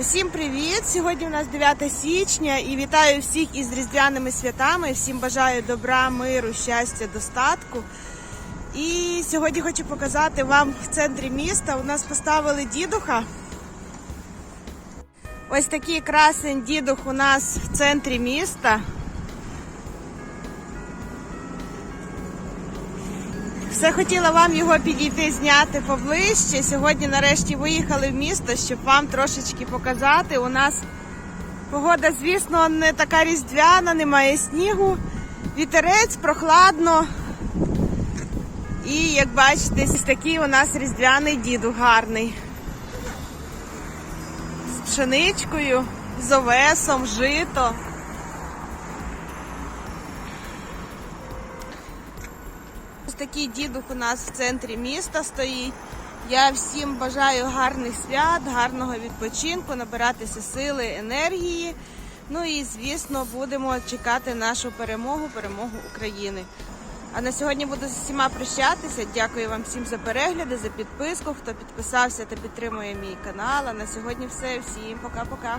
Усім привіт! Сьогодні у нас 9 січня і вітаю всіх із різдвяними святами. Всім бажаю добра, миру, щастя, достатку. І сьогодні хочу показати вам в центрі міста. У нас поставили дідуха. Ось такий красень дідух у нас в центрі міста. Все хотіла вам його підійти, зняти поближче. Сьогодні нарешті виїхали в місто, щоб вам трошечки показати. У нас погода, звісно, не така різдвяна, немає снігу, вітерець, прохладно. І як бачите, ось такий у нас різдвяний діду гарний. З пшеничкою, з овесом, жито. Такий дідух у нас в центрі міста стоїть. Я всім бажаю гарних свят, гарного відпочинку, набиратися сили, енергії. Ну і звісно, будемо чекати нашу перемогу, перемогу України. А на сьогодні буду з усіма прощатися. Дякую вам всім за перегляди, за підписку, хто підписався та підтримує мій канал. А на сьогодні все. Всім пока-пока.